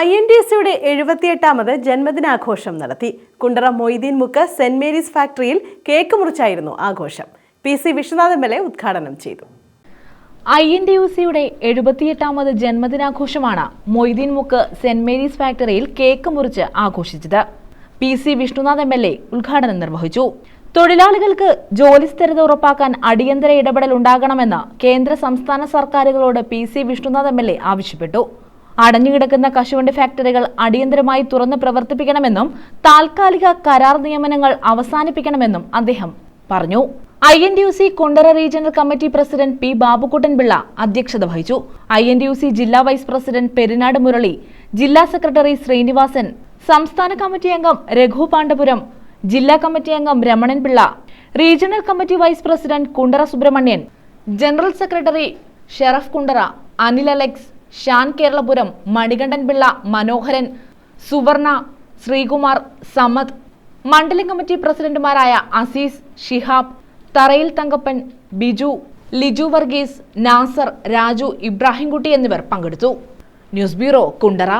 I N D സിയുടെ എഴുപത്തിയെട്ടാമത് ജന്മദിനാഘോഷം നടത്തി. കുണ്ടറ മൊയ്തീൻ മുക്ക് സെന്റ് മേരീസ് ഫാക്ടറിയിൽ കേക്ക് മുറിച്ചായിരുന്നു ആഘോഷം. P C Vishwanath M L A ഉദ്ഘാടനം ചെയ്തു. ഐ എൻ ഡി യു സിയുടെ എഴുപത്തിയെട്ടാമത് ജന്മദിനാഘോഷമാണ് മൊയ്തീൻ മുക്ക് സെന്റ് മേരീസ് ഫാക്ടറിയിൽ കേക്ക് മുറിച്ച് ആഘോഷിച്ചത്. P C Vishnunath M L A ഉദ്ഘാടനം നിർവഹിച്ചു. തൊഴിലാളികൾക്ക് ജോലി സ്ഥിരത ഉറപ്പാക്കാൻ അടിയന്തര ഇടപെടൽ ഉണ്ടാകണമെന്ന് കേന്ദ്ര സംസ്ഥാന സർക്കാരുകളോട് P C Vishnunath M L A ആവശ്യപ്പെട്ടു. അടഞ്ഞുകിടക്കുന്ന കശുവണ്ടി ഫാക്ടറികൾ അടിയന്തരമായി തുറന്ന് പ്രവർത്തിപ്പിക്കണമെന്നും താൽക്കാലിക കരാർ നിയമനങ്ങൾ അവസാനിപ്പിക്കണമെന്നും അദ്ദേഹം പറഞ്ഞു. I N D U C Kundara regional committee president P Babukuttan Pillai അധ്യക്ഷത വഹിച്ചു. I N D U C ജില്ലാ വൈസ് പ്രസിഡന്റ് പെരിനാട് മുരളി ജില്ലാ സെക്രട്ടറി ശ്രീനിവാസൻ സംസ്ഥാന കമ്മിറ്റി അംഗം രഘു പാണ്ഡപുരം ജില്ലാ കമ്മിറ്റി അംഗം Ramanan Pillai regional committee vice president Kundara Subramanian general secretary Sheref Kundara Anil Alex Shan Keralapuram Manikandan Pillai Manoharan Suvarna Sreekumar Samad മണ്ഡലം committee പ്രസിഡന്റുമാരായ അസീസ് ഷിഹാബ് തറയിൽ തങ്കപ്പൻ ബിജു ലിജു വർഗീസ് നാസർ രാജു ഇബ്രാഹിംകുട്ടി എന്നിവർ പങ്കെടുത്തു. News bureau Kundara.